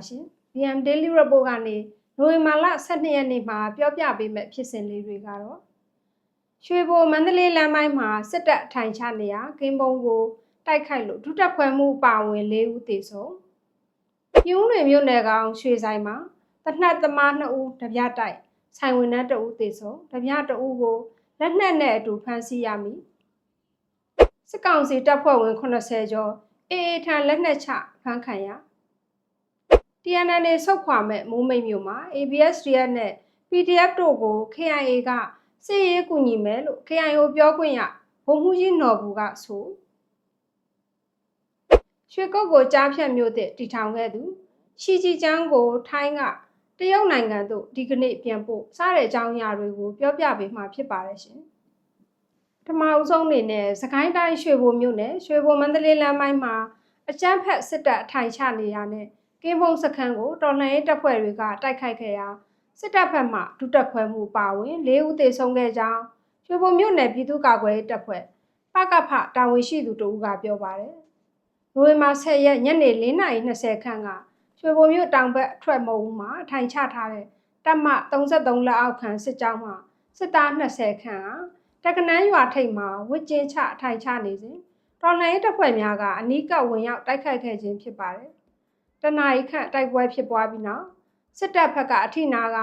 အားလုံးပဲမင်္ဂလာပါရှင် VM Daily Report ကနေနိုဝင်ဘာလ12ရက်နေ့မှာပြောပြပေးမယ့်ဖြစ်စဉ်လေးတွေကတော့ရွှေဘိုမန္တလေးလမ်းပိုင်းမှာစစ်တပ်ထိုင်ချနေရကင်းဘုံကိုတိုက်ခိုက်လို့ဒုတက်ခွဲမှုပါဝင်၄ဦးသေဆုံးပြုံးတွေမြို့နယ်ကောင်ရွှေဆိုင်မှာတနတ်သမား2ဦးတပြတိုက်ဆိုင်ဝင်တဲ့2ဦးသေဆုံးတပြ2ဦးကိုလက်နက်နဲ့အတူဖမ်းဆီးရမည်စစ်ကောင်စီတပ်ဖွဲ့ဝင်80ကျော်အေအေထံလက်နက်ချဖမ်းခံရ TNN နဲ့ဆုတ်ခွာမဲ့မိုးမိတ်မြို့မှာ ABSDF နဲ့ PDF တို့ကို KIA ကစစ်ရေးကူညီမယ်လို့ KIO ပြောခွင့်ရဗိုလ်မှူးကြီးနော်ဘူးကဆိုရွှေကုတ်ကိုကြားဖြတ်မြို့တဲ့တီထောင်ခဲ့သူရှီဂျီကျန်းကိုထိုင်းကတရုတ်နိုင်ငံသို့ဒီကနေ့ပြန်ပို့စားတဲ့အကြောင်းအရာတွေကိုပြောပြပေးမှာဖြစ်ပါတယ်ရှင်ပထမအဆုံးအနေနဲ့စကိုင်းတိုင်းရွှေဘိုမြို့နယ်ရွှေဘိုမန္တလေးလမ်းပိုင်းမှာအကြမ်းဖက်စစ်တပ်အထိုင်ချနေရတဲ့ ကင်းဘုံစခန်းကိုတော်လှန်ရေးတပ်ဖွဲ့တွေကတိုက်ခိုက်ခဲ့ရာစစ်တပ်ဘက်မှဒုတက်ခွဲမှုပါဝင်၄ဦးသေဆုံးခဲ့ကြောင်းရွှေဘုံမြို့နယ်ပြည်သူ့ကာကွယ်ရေးတပ်ဖွဲ့ပကဖတာဝန်ရှိသူတို့ကပြောပါတယ်။နိုဝင်ဘာ10ရက်ညနေ4:20ခန့်ကရွှေဘုံမြို့တောင်ဘက်အထွက်မုံမှာထိုင်ချထားတဲ့တပ်မ33လက်အောက်ခံစစ်ကြောင်းမှစစ်သား20ခန့်ဟာတက္ကနန်းရွာထိပ်မှာဝစ်ကျင်းချထိုင်ချနေစဉ်တော်လှန်ရေးတပ်ဖွဲ့များကအနီးကပ်ဝင်ရောက်တိုက်ခိုက်ခဲ့ခြင်းဖြစ်ပါတယ်။ တနအီခန့်တိုက်ပွဲဖြစ်ပွားပြီးနောက်စစ်တပ်ဘက်ကအထိနာက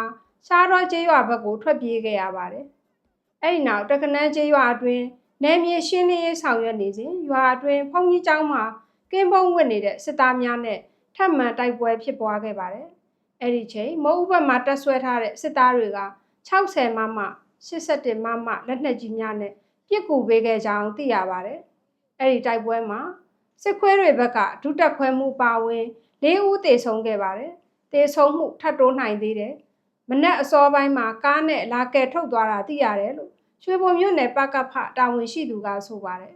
ရှားတော်ကျေးရွာဘက်ကိုထွက်ပြေးခဲ့ရပါတယ်။အဲ့ဒီနောက်တက္ကနန်းကျေးရွာအတွင်းနယ်မြေရှင်းလင်းရေးဆောင်ရွက်နေစဉ်ရွာအတွင်းဖုန်ကြီးကျောင်းမှာကင်းပုံးဝစ်နေတဲ့စစ်သားများနဲ့ထပ်မံတိုက်ပွဲဖြစ်ပွားခဲ့ပါတယ်။အဲ့ဒီချိန်မုတ်ဥပတ်မှာတက်ဆွဲထားတဲ့စစ်သားတွေက60မမ81မမလက်နက်ကြီးများနဲ့ပြစ်ကူပေးခဲ့ကြောင်းသိရပါတယ်။အဲ့ဒီတိုက်ပွဲမှာစစ်ခွဲတွေဘက်ကဒုတက်ခွဲမှုပါဝင် ၄ဦးသေဆုံးခဲ့ပါတယ်။သေဆုံးမှုထပ်တိုးနိုင်သေးတယ်။မနက်အစောပိုင်းမှာကားနဲ့လာကယ်ထုတ်သွားတာသိရတယ်လို့ရွှေဘုံမြို့နယ်ပကဖတာဝန်ရှိသူကဆိုပါတယ်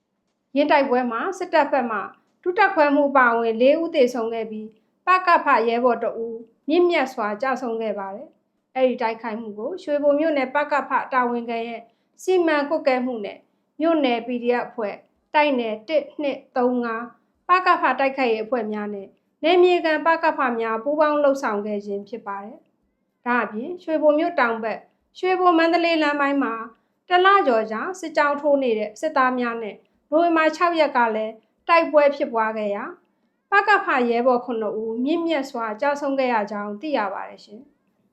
။ရင်းတိုက်ပွဲမှာစစ်တပ်ဘက်မှဒုတက်ခွဲမှုပါဝင်၄ဦးသေဆုံးခဲ့ပြီးပကဖရဲဘော်တအူမြင့်မြတ်စွာကြာဆုံးခဲ့ပါတယ်။အဲ့ဒီတိုက်ခိုက်မှုကိုရွှေဘုံမြို့နယ်ပကဖတာဝန်ခံရဲ့စီမံကွက်ကဲမှုနဲ့မြို့နယ် PDF အဖွဲ့တိုက်နယ်1 2 3 5 ပကဖတိုက်ခိုက်ရေးအဖွဲ့များနဲ့နေမြေကန်ပကဖများပူးပေါင်းလှုပ်ဆောင်ခဲ့ခြင်းဖြစ်ပါတယ်။ဒါအပြင်ရွှေဘုံမြို့တောင်ဘက်ရွှေဘုံမန္တလေးလမ်းပိုင်းမှာတလကျော်ကြာစစ်ကြောင်းထိုးနေတဲ့စစ်သားများနဲ့နိုဝင်ဘာ6ရက်ကလည်းတိုက်ပွဲဖြစ်ပွားခဲ့ရာပကဖရဲဘော်9ဦးမြင့်မြတ်စွာကြာဆုံးခဲ့ရကြောင်းသိရပါတယ်ရှင်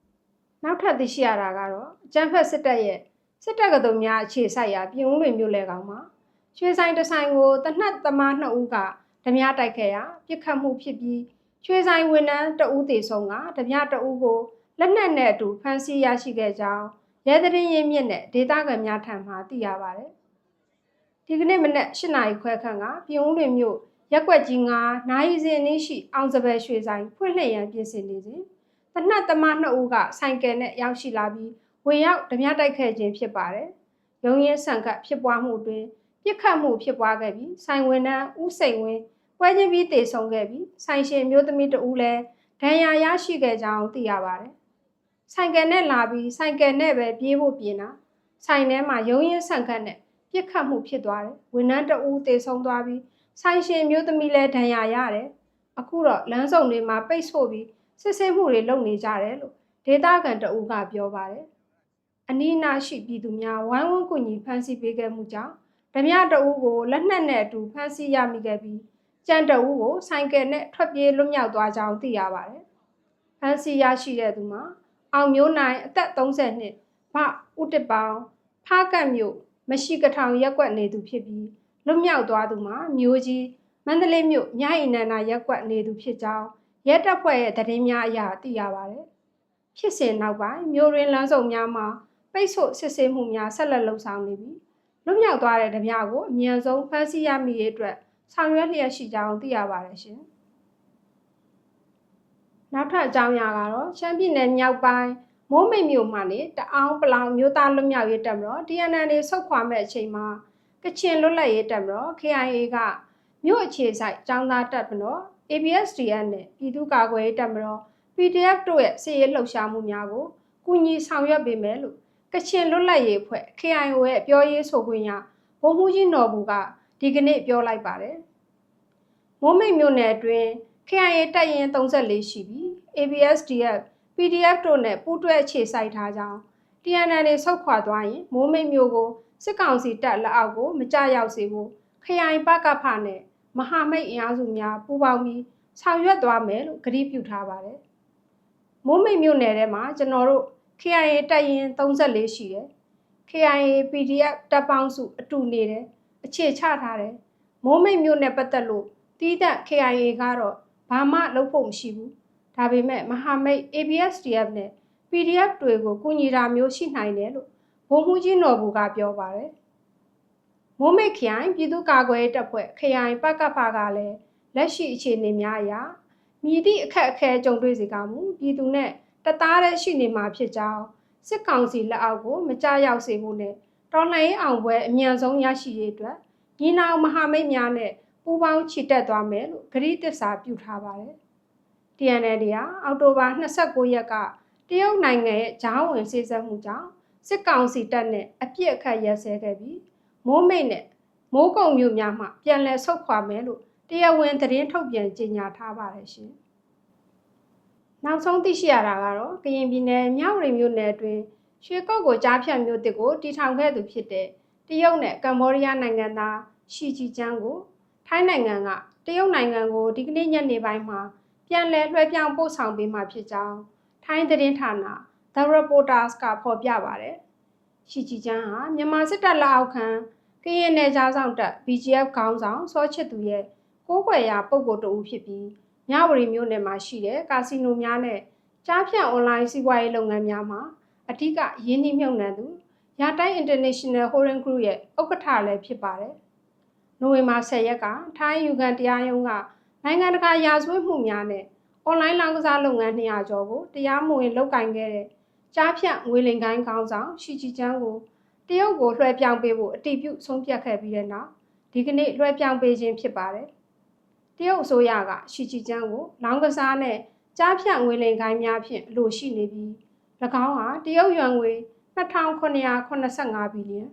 ။နောက်ထပ်သိရှိရတာကတော့အကျန်းဖက်စစ်တပ်ရဲ့စစ်တပ်ကတော်များအခြေစိုက်ရာပြည်ဦးလွင်မြို့လဲကောင်မှာရွှေဆိုင်တဆိုင်ကိုတနတ်သမား2ဦးက ဓမြတိုက်ခဲ့ရာပြစ်ခတ်မှုဖြစ်ပြီးရွှေဆိုင်ဝန်ထမ်းတဦးသေဆုံးကဓမြတဦးကိုလက်နက်နဲ့အတူဖမ်းဆီးရရှိခဲ့ကြောင်းရဲသတင်းရင်းမြစ်နဲ့ဒေသခံများထံမှသိရပါတယ်။ဒီကနေ့မနက်၈နာရီခွဲခန့်ကပြည်ဦးလွင်မြို့ရက်ွက်ကြီး9နိုင်စဉ်အင်းရှိအောင်စပယ်ရွှေဆိုင်ဖွင့်လှစ်ရန်ပြင်ဆင်နေစဉ်တနတ်သမား2ဦးကဆိုင်ကယ်နဲ့ရောက်ရှိလာပြီးဝင်ရောက်ဓမြတိုက်ခဲ့ခြင်းဖြစ်ပါတယ်။ရုံရင်ဆန်ခတ်ဖြစ်ပွားမှုတွင်ပြစ်ခတ်မှုဖြစ်ပွားခဲ့ပြီးဆိုင်ဝင်နှန်းဦးစိန်ဝင်း ပွဲချင်းပြီးတည်ဆုံခဲ့ပြီးဆိုင်ရှင်မျိုးသမီးတဦးလည်းဒဏ်ရာရရှိခဲ့ကြောင်းသိရပါတယ်။ဆိုင်ကယ်နဲ့လာပြီးဆိုင်ကယ်နဲ့ပဲပြေးဖို့ပြင်တာဆိုင်ထဲမှာရုံရင်ဆန်ခတ်နဲ့ပြစ်ခတ်မှုဖြစ်သွားတယ်။ဝန်ထမ်းတဦးတည်ဆုံသွားပြီးဆိုင်ရှင်မျိုးသမီးလည်းဒဏ်ရာရတယ်။အခုတော့လမ်းစုံတွေမှာပိတ်ဆို့ပြီးစစ်ဆေးမှုတွေလုပ်နေကြတယ်လို့ဒေတာကန်တဦးကပြောပါတယ်။အနီးနားရှိပြည်သူများဝိုင်းဝန်းကူညီဖမ်းဆီးပေးခဲ့မှုကြောင့်ဓမြတအူးကိုလက်နက်နဲ့အတူဖမ်းဆီးရမိခဲ့ပြီး ကြံတအူးကိုဆိုင်ကယ်နဲ့ထွက်ပြေးလွတ်မြောက်သွားကြောင်းသိရပါတယ်။ဖမ်းဆီးရရှိတဲ့သူမှာအောင်မျိုးနိုင်အသက်30နှစ်ဗဥတပောင်ဖားကတ်မြို့မရှိကထောင်ရက်ကွက်နေသူဖြစ်ပြီးလွတ်မြောက်သွားသူမှာမျိုးကြီးမန္တလေးမြို့ညအိနန္ဒာရက်ကွက်နေသူဖြစ်ကြောင်းရဲတပ်ဖွဲ့ရဲ့သတင်းများအရသိရပါတယ်။ဖြစ်စဉ်နောက်ပိုင်းမြို့ရင်းလမ်းစုံများမှာပိတ်ဆို့စစ်ဆေးမှုများဆက်လက်လှုပ်ဆောင်နေပြီးလွတ်မြောက်သွားတဲ့ဓမြကိုအမြန်ဆုံးဖမ်းဆီးရမိရေးအတွက် ဆောင်ရွက်လျက်ရှိကြောင်းသိရပါတယ်ရှင်။နောက်ထပ်အကြောင်းအရာကတော့ရှမ်းပြည်နယ်မြောက်ပိုင်းမိုးမိတ်မြို့မှာနေတအောင်းပလောင်မြို့သားလွတ်မြောက်ရေးတပ်မတော် DNN တွေဆုတ်ခွာမဲ့အချိန်မှာကချင်လွတ်လပ်ရေးတပ်မတော် KIA ကမြို့အခြေဆိုင်ចောင်းသားတပ်မတော် ABSDN နဲ့ပြည်သူ့ကာကွယ်ရေးတပ်မတော် PDF တို့ရဲ့စစ်ရေးလှုပ်ရှားမှုများကိုကူညီဆောင်ရွက်ပေးမယ်လို့ကချင်လွတ်လပ်ရေးအဖွဲ့ KIO ရဲ့ပြောရေးဆိုခွင့်ရဗိုလ်မှူးကြီးနော်ဘူးက ဒီကနေ့ပြောလိုက်ပါတယ်။မိုးမိတ်မြို့နယ်အတွင်း KIO KIA တပ်ရင်း34ရှိပြီး ABSDF PDF တို့နဲ့ပူးတွဲအခြေစိုက်ထားကြောင်း TNL တွေဆုတ်ခွာသွားရင်မိုးမိတ်မျိုးကိုစစ်ကောင်စီတပ်လက်အောက်ကိုမကြရောက်စေဖို့ခရိုင်ပကဖနဲ့မဟာမိတ်အင်အားစုများပူးပေါင်းပြီးဆောင်ရွက်သွားမယ်လို့ကတိပြုထားပါတယ်။မိုးမိတ်မျိုးနယ်ထဲမှာကျွန်တော်တို့ KIA တပ်ရင်း34ရှိတယ်။ KIA PDF တပ်ပေါင်းစုအတူနေတယ် အခြေချထားတယ်။မိုးမိတ်မျိုးနယ်ပတ်သက်လို့တီးသက် KIA ကတော့ဘာမှလုပ်ဖို့မရှိဘူး။ဒါပေမဲ့မဟာမိတ် ABSDF နဲ့ PDF တွေကိုကူညီတာမျိုးရှိနိုင်တယ်လို့ဘုံမှုကြီးနော်ဘူကပြောပါတယ်။မိုးမိတ်ခရိုင်ပြည်သူ့ကာကွယ်ရေးတပ်ဖွဲ့ခရိုင်ပကဖကလည်းလက်ရှိအခြေအနေများအရမြည်သည့်အခက်အခဲကြုံတွေ့စေကမူပြည်သူနဲ့တသားတည်းရှိနေမှာဖြစ်ကြောင်းစစ်ကောင်စီလက်အောက်ကိုမကြရောက်စေဖို့နဲ့ တော်လှန်ရေးအောင်ပွဲအမြန်ဆုံးရရှိရေးအတွက်ညီနောင်မဟာမိတ်များနဲ့ပူးပေါင်းချီတက်သွားမယ်လို့ဂရုတစ္ဆာပြုထားပါတယ်။ TNL ကအောက်တိုဘာ29ရက်ကတရုတ်နိုင်ငံရဲ့ဂျားဝင်စေစပ်မှုကြောင့်စစ်ကောင်စီတပ်နဲ့အပြစ်အခတ်ရက်စဲခဲ့ပြီးမိုးမိတ်နဲ့မိုးကုံမျိုးများမှပြန်လည်ဆုတ်ခွာမယ်လို့တရားဝင်သတင်းထုတ်ပြန်ကြေညာထားပါတယ်ရှင်။နောက်ဆုံးသိရှိရတာကတော့ကရင်ပြည်နယ်မြောက်ရီမြို့နယ်အတွင်း ရွှေကုတ်ကိုကြားဖြတ်မြို့တစ်ကိုတီထောင်ခဲ့သူဖြစ်တဲ့တရုတ်နဲ့ကမ္ဘောဒီးယားနိုင်ငံသားရှီဂျီကျန်းကိုထိုင်းနိုင်ငံကတရုတ်နိုင်ငံကိုဒီကနေ့ညနေပိုင်းမှာပြန်လည်လွှဲပြောင်းပို့ဆောင်ပေးမှာဖြစ်ကြောင်းထိုင်းသတင်းဌာန The Reporters ကဖော်ပြပါတယ်။ရှီဂျီကျန်းဟာမြန်မာစစ်တပ်လက်အောက်ခံကရင်နယ်ကြားဆောင်တပ် BGF ခေါင်းဆောင်စောချစ်သူရဲ့ကိုးကွယ်ရာပုံကိုယ်တူဖြစ်ပြီးမြဝတီမြို့နယ်မှာရှိတဲ့ကာစီနိုများနဲ့ကြားဖြတ်အွန်လိုင်းစီးပွားရေးလုပ်ငန်းများမှာ အဓိကရင်းနှီးမြှုပ်နှံသူရတိုင်း International Holding Group ရဲ့ဥက္ကဋ္ဌလည်းဖြစ်ပါတယ်။နိုဝင်ဘာ10ရက်ကထိုင်းယူကန်တရားရုံးကနိုင်ငံတကာရာဇဝတ်မှုများနဲ့အွန်လိုင်းလောင်းကစားလုပ်ငန်း200ကျော်ကိုတရားမဝင်လုပ်ကင်ခဲ့တဲ့ကြားဖြတ်ငွေလင်ကိုင်းခေါင်းဆောင်ရှီချီချန်းကိုတရုတ်ကိုလွှဲပြောင်းပေးဖို့အတည်ပြုဆုံးဖြတ်ခဲ့ပြီးတဲ့နောက်ဒီကနေ့လွှဲပြောင်းပေးခြင်းဖြစ်ပါတယ်။တရုတ်အစိုးရကရှီချီချန်းကိုလောင်းကစားနဲ့ကြားဖြတ်ငွေလင်ကိုင်းများဖြင့်အလိုရှိနေပြီး၎ င်းဟာတရုတ်ယွမ်ငွေ2985ဘီလီယံ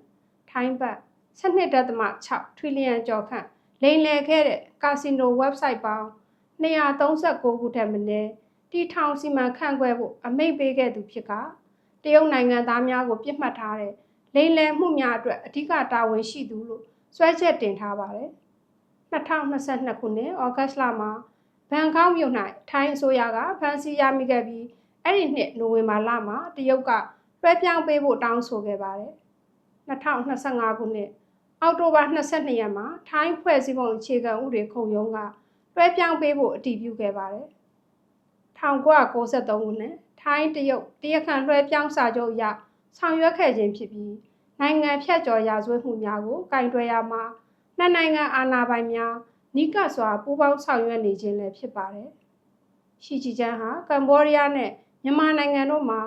ထိုင်းဘတ်12.6ထရီလီယံကျော်ခန့်လိမ်လည်ခဲ့တဲ့ကာစီနို website ပေါင်း239ခုထက်မနည်းတီထောင်စီမံခန့်ခွဲဖို့အမိန့်ပေးခဲ့သူဖြစ်ကတရုတ်နိုင်ငံသားများကို ပြစ်မှတ်ထားတဲ့လိမ်လည်မှုများအတွက်အဓိကတာဝန်ရှိသူလို့စွဲချက်တင်ထားပါတယ်2022ခုနှစ်ဩဂတ်လမှာဘန်ကောက်မြို့၌ထိုင်းအစိုးရကဖမ်းဆီးရမိခဲ့ပြီး အဲ့ဒီနှစ်နိုဝင်ဘာလမှာတရုတ်ကလွှဲပြောင်းပေးဖို့တောင်းဆိုခဲ့ပါတယ်2025ခုနှစ်အောက်တိုဘာ22ရက်မှာထိုင်းဖွဲ့စည်းပုံအခြေခံဥပဒေခုံရုံးကလွှဲပြောင်းပေးဖို့အတည်ပြုခဲ့ပါတယ်1993ခုနှစ်ထိုင်းတရုတ်တရားခံလွှဲပြောင်းစာချုပ်အရဆောင်ရွက်ခဲ့ခြင်းဖြစ်ပြီးနိုင်ငံဖြတ်ကျော်ရာဇဝတ်မှုများကိုကင်တွယ်ရမှာနှစ်နိုင်ငံအာဏာပိုင်များနိကစွာပူးပေါင်းဆောင်ရွက်နေခြင်းလည်းဖြစ်ပါတယ်။ရှီချီချန်ဟာကမ္ဘောဒီးယားနဲ့ မြန်မာနိုင်ငံတို့မှာ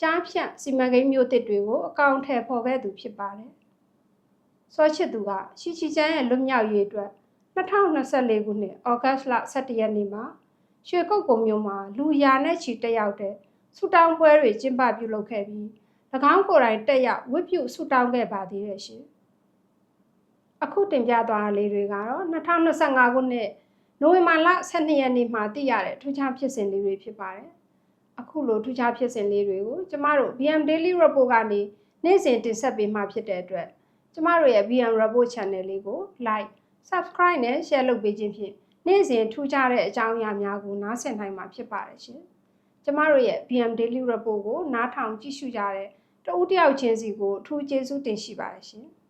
ကြားဖြတ်စီမံကိန်းမျိုးတစ်တွေကိုအကောင့်ထည့်ဖော်ခဲ့သူဖြစ်ပါတယ်။စောချစ်သူကရှီချီချန်ရဲ့လွတ်မြောက်ရေးအတွက်2024ခုနှစ်ဩဂတ်လ17ရက်နေ့မှာရွှေကုတ်ကုံမြို့မှာလူရာနဲ့ချီတက်ရောက်တဲ့ဆူတောင်းပွဲတွေကျင်းပပြုလုပ်ခဲ့ပြီး၎င်းကိုယ်တိုင်တက်ရောက်ဝတ်ပြုဆူတောင်းခဲ့ပါသေးတယ်ရှင်။အခုတင်ပြသွားတာလေးတွေကတော့2025ခုနှစ်နိုဝင်ဘာလ12ရက်နေ့မှာသိရတဲ့ထူးခြားဖြစ်စဉ်လေးတွေဖြစ်ပါတယ်။ အခုလိုထူးခြားဖြစ်စဉ်လေးတွေကိုကျမတို့ BM Daily Report ကနေနေ့စဉ်တင်ဆက်ပေးမှာဖြစ်တဲ့အတွက်ကျမတို့ရဲ့ BM Report Channel လေးကို like subscribe နဲ့ share လုပ်ပေးခြင်းဖြင့်နေ့စဉ်ထူးခြားတဲ့အကြောင်းအရာများကိုနားဆင်နိုင်မှာဖြစ်ပါတယ်ရှင်။ကျမတို့ရဲ့ BM Daily Report ကိုနားထောင်ကြည့်ရှုကြတဲ့တဦးတယောက်ချင်းစီကိုအထူးကျေးဇူးတင်ရှိပါတယ်ရှင်။